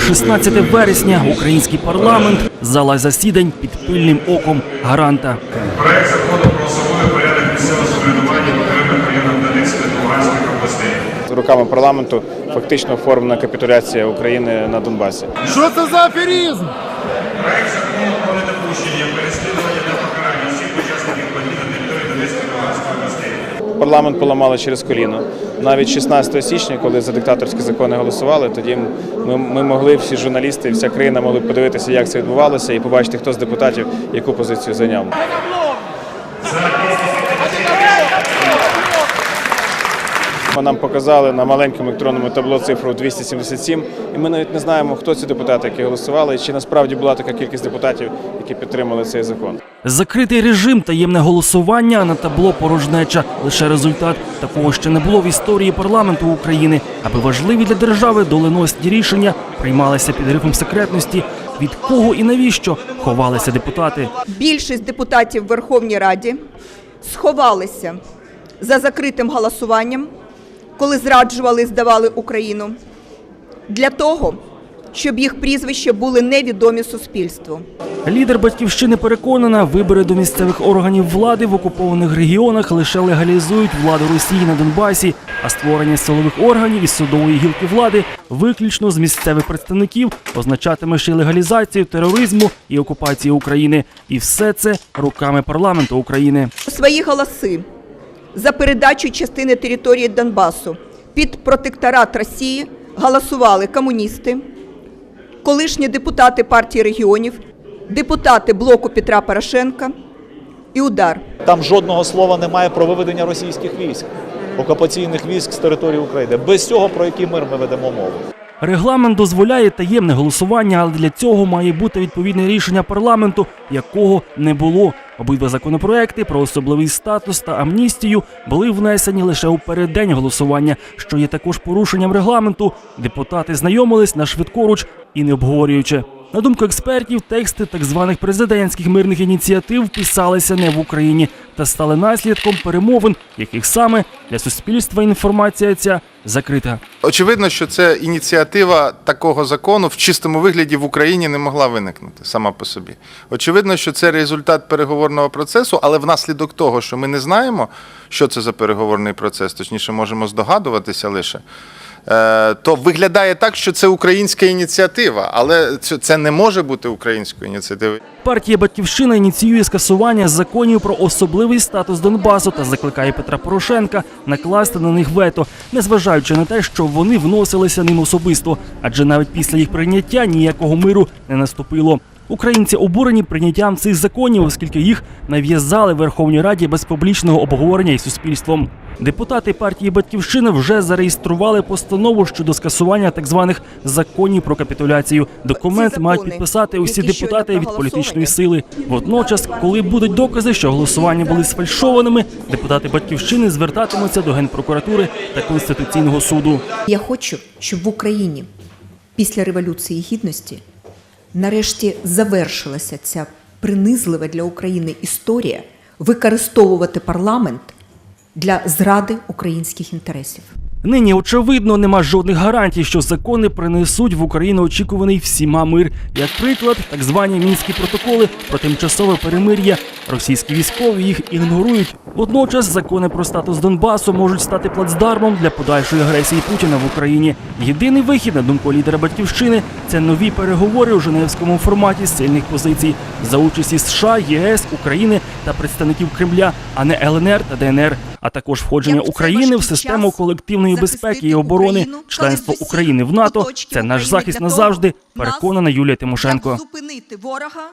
16 вересня український парламент, зала засідань під пильним оком гаранта. Проект закону про особливий порядок місцевого самоврядування в окремих районах Донецької та Луганської областей. руками парламенту фактично оформлена капітуляція України на Донбасі. Що це за аферизм? Проект закону про недопущення переслідування та покарання всіх учасників подій на території Донецької та Луганської областей. Парламент поламали через коліно. Навіть 16 січня, коли за диктаторські закони голосували, тоді ми, ми могли всі журналісти, вся країна могли подивитися, як це відбувалося, і побачити, хто з депутатів яку позицію зайняв. Нам показали на маленькому електронному табло цифру 277, і ми навіть не знаємо, хто ці депутати, які голосували, і чи насправді була така кількість депутатів, які підтримали цей закон. Закритий режим, таємне голосування, а на табло порожнеча. Лише результат такого ще не було в історії парламенту України, аби важливі для держави доленосні рішення приймалися під грифом секретності. Від кого і навіщо ховалися депутати? більшість депутатів в Верховній Раді сховалися за закритим голосуванням, коли зраджували і здавали Україну, для того, щоб їх прізвища були невідомі суспільству. Лідер батьківщини переконана, вибори до місцевих органів влади в окупованих регіонах лише легалізують владу Росії на Донбасі, а створення силових органів і судової гілки влади виключно з місцевих представників означатиме ще й легалізацію тероризму і окупації України. І все це руками парламенту України. Свої голоси за передачу частини території Донбасу під протекторат Росії голосували комуністи, колишні депутати партії регіонів, депутати блоку Петра Порошенка і удар. Там жодного слова немає про виведення російських військ, окупаційних військ з території України. Без цього про який мир ми ведемо мову. Регламент дозволяє таємне голосування, але для цього має бути відповідне рішення парламенту, якого не було. Обидва законопроекти про особливий статус та амністію були внесені лише у переддень голосування, що є також порушенням регламенту. Депутати знайомились на швидкоруч і не обговорюючи. На думку експертів, тексти так званих президентських мирних ініціатив писалися не в Україні та стали наслідком перемовин, яких саме для суспільства інформація ця закрита. Очевидно, що це ініціатива такого закону в чистому вигляді в Україні не могла виникнути сама по собі. Очевидно, що це результат переговорного процесу, але внаслідок того, що ми не знаємо, що це за переговорний процес, точніше можемо здогадуватися лише. Е, То виглядає так, що це українська ініціатива, але це- не може бути українською ініціативою. Партія Батьківщина ініціює скасування законів про особливий статус Донбасу та закликає Петра Порошенка накласти на них вето, незважаючи на те, що вони вносилися ним особисто, адже навіть після їх прийняття ніякого миру не наступило. Українці обурені прийняттям цих законів, оскільки їх нав'язали Верховній Раді без публічного обговорення із суспільством. Депутати партії Батьківщина вже зареєстрували постанову щодо скасування так званих законів про капітуляцію. Документ мають підписати усі депутати від політичної сили. Водночас, коли будуть докази, що голосування були сфальшованими, депутати батьківщини звертатимуться до генпрокуратури та конституційного суду. Я хочу, щоб в Україні після Революції Гідності нарешті завершилася ця принизлива для України історія використовувати парламент для зради українських інтересів. Нині очевидно нема жодних гарантій, що закони принесуть в Україну очікуваний всіма мир. Як приклад, так звані мінські протоколи про тимчасове перемир'я. Російські військові їх ігнорують. Водночас закони про статус Донбасу можуть стати плацдармом для подальшої агресії Путіна в Україні. Єдиний вихід, на думку лідера батьківщини, це нові переговори у Женевському форматі з сильних позицій за участі США, ЄС, України та представників Кремля, а не ЛНР та ДНР. А також входження України в систему час колективної безпеки і оборони, членство України в НАТО це наш захист назавжди. Переконана Юлія Тимошенко. Зупинити ворога